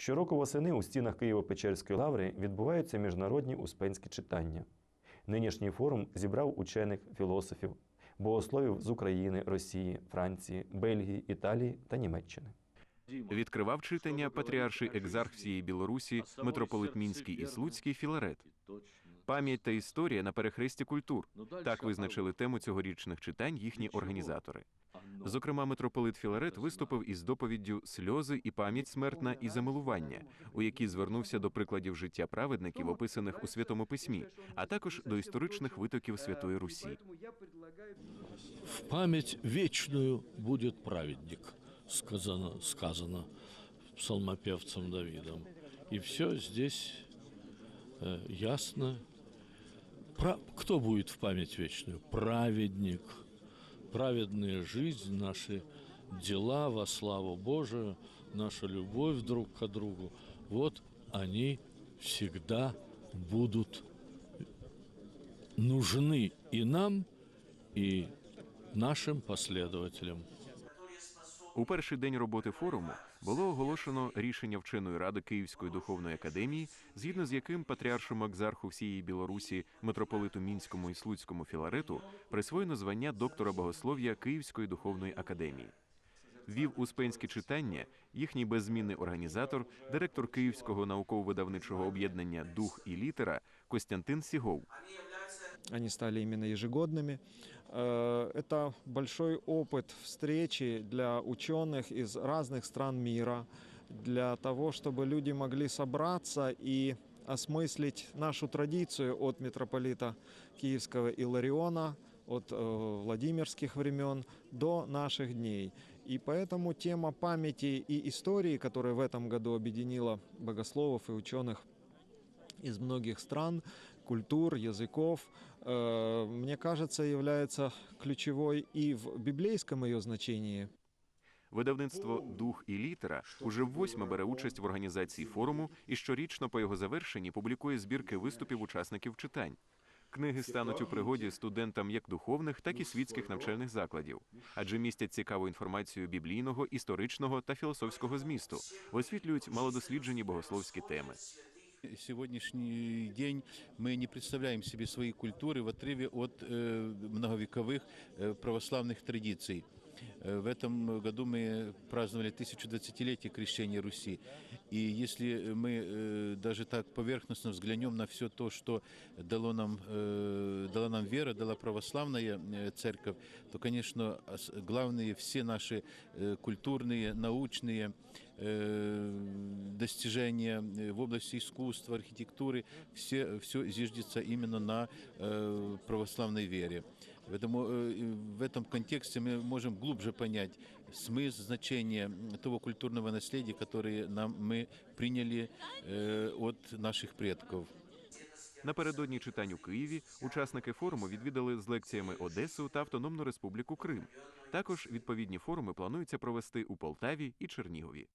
Щороку восени у стінах Києво-Печерської лаври відбуваються міжнародні успенські читання. Нинішній форум зібрав учених, філософів, богословів з України, Росії, Франції, Бельгії, Італії та Німеччини. Відкривав читання патріарший екзарх всієї Білорусі, митрополит Мінський і Слуцький Філарет. Пам'ять та історія на перехресті культур. Так визначили тему цьогорічних читань їхні організатори. Зокрема, митрополит Філарет виступив із доповіддю Сльози і пам'ять смертна і замилування, у якій звернувся до прикладів життя праведників, описаних у Святому Письмі, а також до історичних витоків Святої Русі. В память вечную будет праведник, сказано, сказано псалмопевцем Давидом. И все здесь э, ясно. Про- Кто будет в память вечную? Праведник. Праведная жизнь, наши дела во славу Божию, наша любовь друг к другу. Вот они всегда будут нужны и нам, и нашим последователям. У перший день роботи форуму було оголошено рішення вченої ради Київської духовної академії, згідно з яким патріаршому екзарху всієї Білорусі, митрополиту Мінському і Слуцькому Філарету присвоєно звання доктора богослов'я Київської духовної академії. Вів успенські читання їхній беззмінний організатор, директор Київського науково-видавничого об'єднання Дух і літера Костянтин Сігов. Они стали именно ежегодными. Э, Это большой опыт встречи для ученых из разных стран мира, для того, чтобы люди могли собраться и осмыслить нашу традицию от митрополита Киевского Илариона, от э, Владимирских времен до наших дней. И поэтому тема памяти и истории, которая в этом году объединила богословов и ученых из многих стран, культур, языков, э, мне кажется, является ключевой и в библейском ее значении. Видавництво Дух і літера уже восьме бере участь в організації форуму і щорічно по його завершенні публікує збірки виступів учасників читань. Книги стануть у пригоді студентам як духовних, так і світських навчальних закладів, адже містять цікаву інформацію біблійного, історичного та філософського змісту, висвітлюють малодосліджені богословські теми. Сегодняшний день мы не представляем себе свои культуры в отрыве от э, многовековых э, православных традиций. Э, В этом году мы праздновали 1020-летие крещения Руси. И если мы э, даже так поверхностно взглянем на все то, что дало нам, э, дала нам вера, дала православная э, церковь, то, конечно, ос- главные все наши э, культурные, научные э, достижения э, в области искусства, архитектуры, все, все зиждется именно на э, православной вере. Поэтому э, и в этом контексте мы можем глубже понять смысл, значение того культурного наследия, которое нам, мы приняли э, от наших предков. Напередодні читань у Києві учасники форуму відвідали з лекціями Одесу та Автономну Республіку Крим. Також відповідні форуми планується провести у Полтаві і Чернігові.